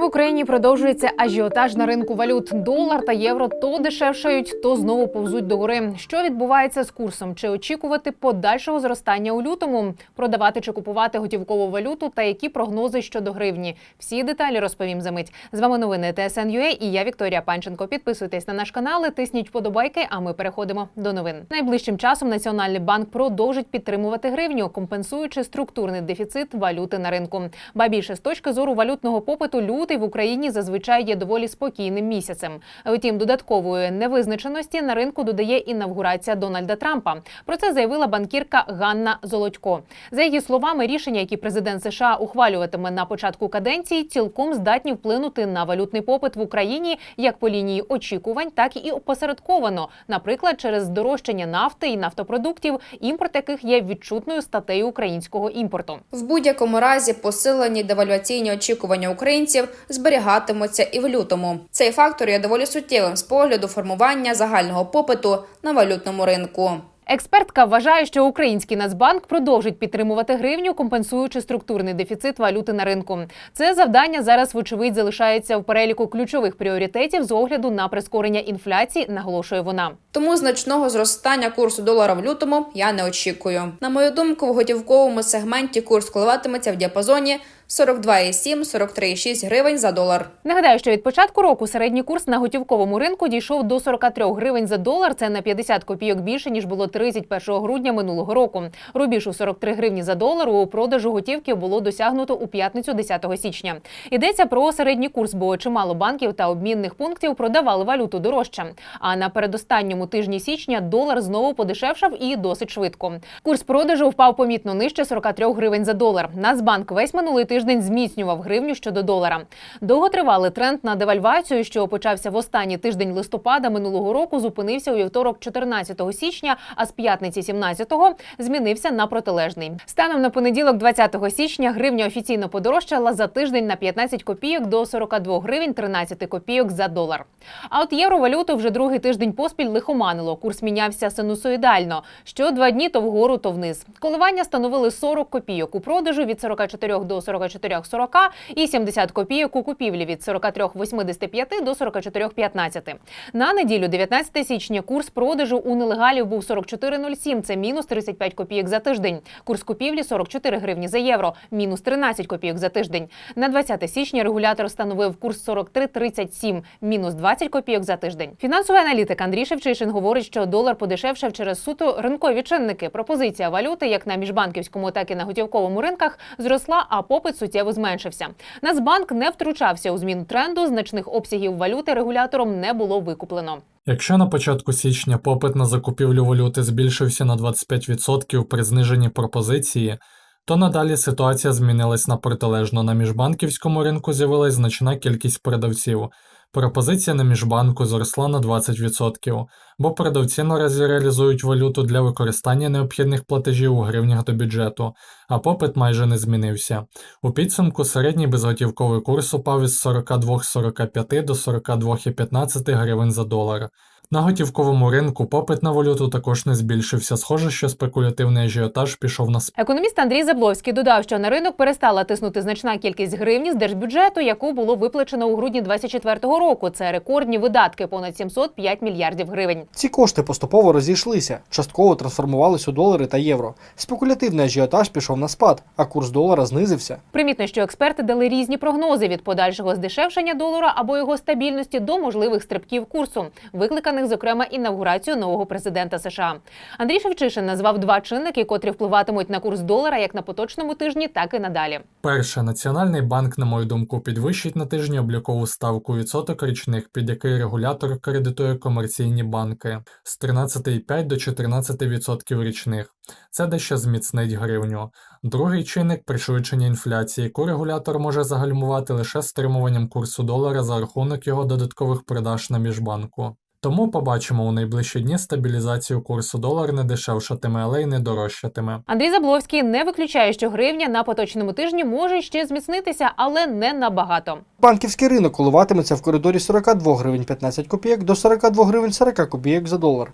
В Україні продовжується ажіотаж на ринку валют. Долар та євро то дешевшають, то знову повзуть до гори. Що відбувається з курсом? Чи очікувати подальшого зростання у лютому? Продавати чи купувати готівкову валюту та які прогнози щодо гривні? Всі деталі розповім за мить. З вами новини ТСН.UA і я Вікторія Панченко. Підписуйтесь на наш канал, тисніть вподобайки. А ми переходимо до новин. Найближчим часом Національний банк продовжить підтримувати гривню, компенсуючи структурний дефіцит валюти на ринку. Ба більше з точки зору валютного попиту лютий в Україні зазвичай є доволі спокійним місяцем. Втім, додаткової невизначеності на ринку додає інавгурація Дональда Трампа. Про це заявила банкірка Ганна Золотько. За її словами, рішення, які президент США ухвалюватиме на початку каденції, цілком здатні вплинути на валютний попит в Україні як по лінії очікувань, так і опосередковано, наприклад, через здорожчання нафти і нафтопродуктів, імпорт яких є відчутною статтею українського імпорту. В будь-якому разі посилені девальваційні очікування українців зберігатимуться і в лютому. Цей фактор є доволі суттєвим з погляду формування загального попиту на валютному ринку. Експертка вважає, що український Нацбанк продовжить підтримувати гривню, компенсуючи структурний дефіцит валюти на ринку. Це завдання зараз, вочевидь, залишається в переліку ключових пріоритетів з огляду на прискорення інфляції, наголошує вона. Тому значного зростання курсу долара в лютому я не очікую. На мою думку, в готівковому сегменті курс коливатиметься в діапазоні 42,7-43,6 гривень за долар. Нагадаю, що від початку року середній курс на готівковому ринку дійшов до 43 гривень за долар. Це на 50 копійок більше ніж було 31 грудня минулого року. Рубіж у 43 гривні за долар у продажу готівки було досягнуто у п'ятницю 10 січня. Йдеться про середній курс, бо чимало банків та обмінних пунктів продавали валюту дорожче. А на передостанньому тижні січня долар знову подешевшав і досить швидко. Курс продажу впав помітно нижче 43 гривень за долар. Нацбанк весь минулий тиждень зміцнював гривню щодо долара. Довготривалий тренд на девальвацію, що почався в останній тиждень листопада минулого року, зупинився у вівторок 14 січня, а з п'ятниці 17-го змінився на протилежний. Станом на понеділок, 20 січня, гривня офіційно подорожчала за тиждень на 15 копійок до 42 гривень 13 копійок за долар. А от євровалюту вже другий тиждень поспіль лихоманило. Курс мінявся синусоїдально. Що два дні то вгору, то вниз. Коливання становили 40 копійок у продажу від 44 до 44,40 і 70 копійок у купівлі від 43,85 до 44,15. На неділю, 19 січня, курс продажу у нелегалів був 44,07. Це мінус 35 копійок за тиждень. Курс купівлі 44 гривні за євро, мінус 13 копійок за тиждень. На 20 січня регулятор встановив курс 43,37, мінус 20 копійок за тиждень. Фінансовий аналітик Андрій Шевчишин говорить, що долар подешевшав через суто ринкові чинники. Пропозиція валюти, як на міжбанківському, так і на готівковому ринках, зросла, а попит суттєво зменшився. Нацбанк не втручався у зміну тренду. Значних обсягів валюти регулятором не було викуплено. Якщо на початку січня попит на закупівлю валюти збільшився на 25% при зниженні пропозиції, то надалі ситуація змінилась на протилежно. На міжбанківському ринку з'явилась значна кількість продавців. Пропозиція на міжбанку зросла на 20%, бо продавці наразі реалізують валюту для використання необхідних платежів у гривнях до бюджету, а попит майже не змінився. У підсумку середній безготівковий курс упав із 42,45 до 42,15 гривень за долар. На готівковому ринку попит на валюту також не збільшився. Схоже, що спекулятивний ажіотаж пішов на Економіст Андрій Забловський додав, що на ринок перестала тиснути значна кількість гривні з держбюджету, яку було виплачено у грудні 2024 року. Це рекордні видатки понад 705 мільярдів гривень. Ці кошти поступово розійшлися, частково трансформувались у долари та євро. Спекулятивний ажіотаж пішов на спад, а курс долара знизився. Примітно, що експерти дали різні прогнози від подальшого здешевшення долара або його стабільності до можливих стрибків курсу, викликаних зокрема інавгурацією нового президента США. Андрій Шевчишин назвав два чинники, котрі впливатимуть на курс долара як на поточному тижні, так і надалі. Перше, Національний банк, на мою думку, підвищить на тижні облікову ставку відсоток річних, під який регулятор кредитує комерційні банки з 13,5 до 14% річних. Це дещо зміцнить гривню. Другий чинник пришвидшення інфляції, яку регулятор може загальмувати лише стримуванням курсу долара за рахунок його додаткових продаж на міжбанку. Тому побачимо у найближчі дні стабілізацію курсу долар не дешевшатиме, але й не дорожчатиме. Андрій Забловський не виключає, що гривня на поточному тижні може ще зміцнитися, але не набагато. Банківський ринок коливатиметься в коридорі 42 гривень 15 копійок до 42 гривень 40 копійок за долар.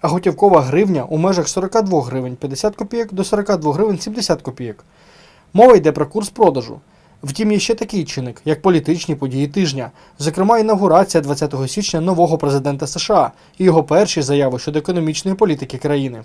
А готівкова гривня у межах 42 гривень 50 копійок до 42 гривень 70 копійок. Мова йде про курс продажу. Втім, є ще такий чинник, як політичні події тижня, зокрема інаугурація 20 січня нового президента США і його перші заяви щодо економічної політики країни.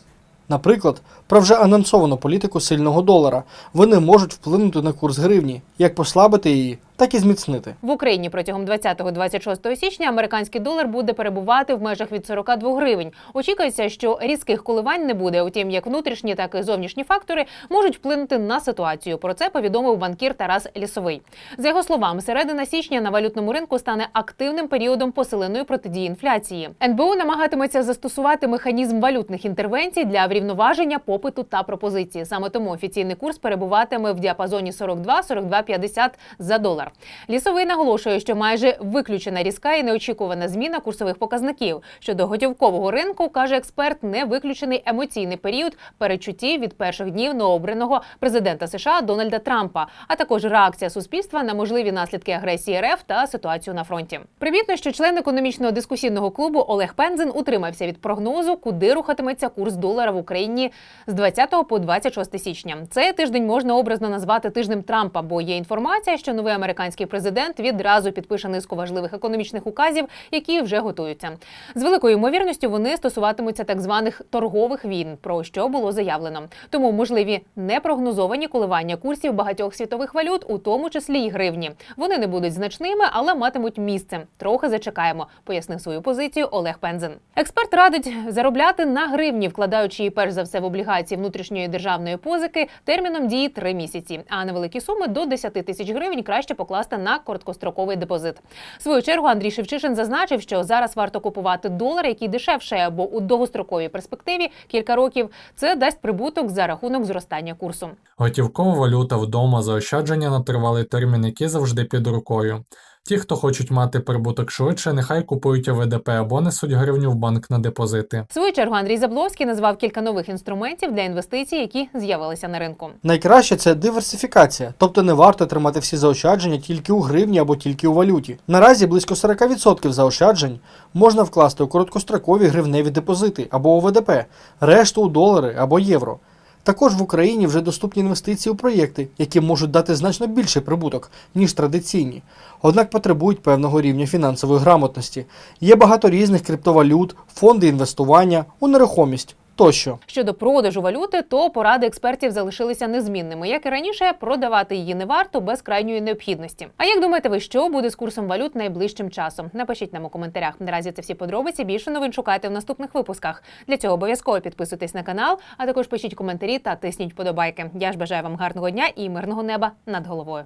Наприклад, про вже анонсовану політику сильного долара вони можуть вплинути на курс гривні, як послабити її, так і зміцнити. В Україні протягом 20-26 січня американський долар буде перебувати в межах від 42 гривень. Очікується, що різких коливань не буде. Утім, як внутрішні, так і зовнішні фактори можуть вплинути на ситуацію. Про це повідомив банкір Тарас Лісовий. За його словами, середина січня на валютному ринку стане активним періодом посиленої протидії інфляції. НБУ намагатиметься застосувати механізм валютних інтервенцій для врівноваження попиту та пропозиції. Саме тому офіційний курс перебуватиме в діапазоні 42-42,50 за долар. Лісовий наголошує, що майже виключена різка і неочікувана зміна курсових показників. Щодо готівкового ринку, каже експерт, не виключений емоційний період перечуттів від перших днів новообраного президента США Дональда Трампа, а також реакція суспільства на можливі наслідки агресії РФ та ситуацію на фронті. Примітно, що член економічного дискусійного клубу Олег Пензен утримався від прогнозу, куди рухатиметься курс долара в Україні з 20 по 26 січня. Цей тиждень можна образно назвати тижнем Трампа, бо є інформація, що новий американський президент відразу підпише низку важливих економічних указів, які вже готуються. З великою ймовірністю вони стосуватимуться так званих торгових війн, про що було заявлено. Тому можливі непрогнозовані коливання курсів багатьох світових валют, у тому числі й гривні. Вони не будуть значними, але матимуть місце. Трохи зачекаємо, пояснив свою позицію Олег Пензен. Експерт радить заробляти на гривні, вкладаючи її перш за все в облігації внутрішньої державної позики терміном дії 3 місяці. А невеликі суми до 10 тисяч гривень краще покласти на короткостроковий депозит. В свою чергу Андрій Шевчишин зазначив, що зараз варто купувати долар, який дешевше, бо у довгостроковій перспективі кілька років це дасть прибуток за рахунок зростання курсу. Готівкова валюта вдома, заощадження на тривалий термін, які завжди під рукою. Ті, хто хочуть мати прибуток швидше, нехай купують ОВДП або несуть гривню в банк на депозити. В свою чергу Андрій Забловський назвав кілька нових інструментів для інвестицій, які з'явилися на ринку. Найкраще це диверсифікація, тобто не варто тримати всі заощадження тільки у гривні або тільки у валюті. Наразі близько 40% заощаджень можна вкласти у короткострокові гривневі депозити або ОВДП, решту у долари або євро. Також в Україні вже доступні інвестиції у проєкти, які можуть дати значно більший прибуток, ніж традиційні, однак потребують певного рівня фінансової грамотності. Є багато різних криптовалют, фонди інвестування у нерухомість тощо. Щодо продажу валюти, то поради експертів залишилися незмінними. Як і раніше, продавати її не варто без крайньої необхідності. А як думаєте ви, що буде з курсом валют найближчим часом? Напишіть нам у коментарях. Наразі це всі подробиці. Більше новин шукайте в наступних випусках. Для цього обов'язково підписуйтесь на канал, а також пишіть коментарі та тисніть подобайки. Я ж бажаю вам гарного дня і мирного неба над головою.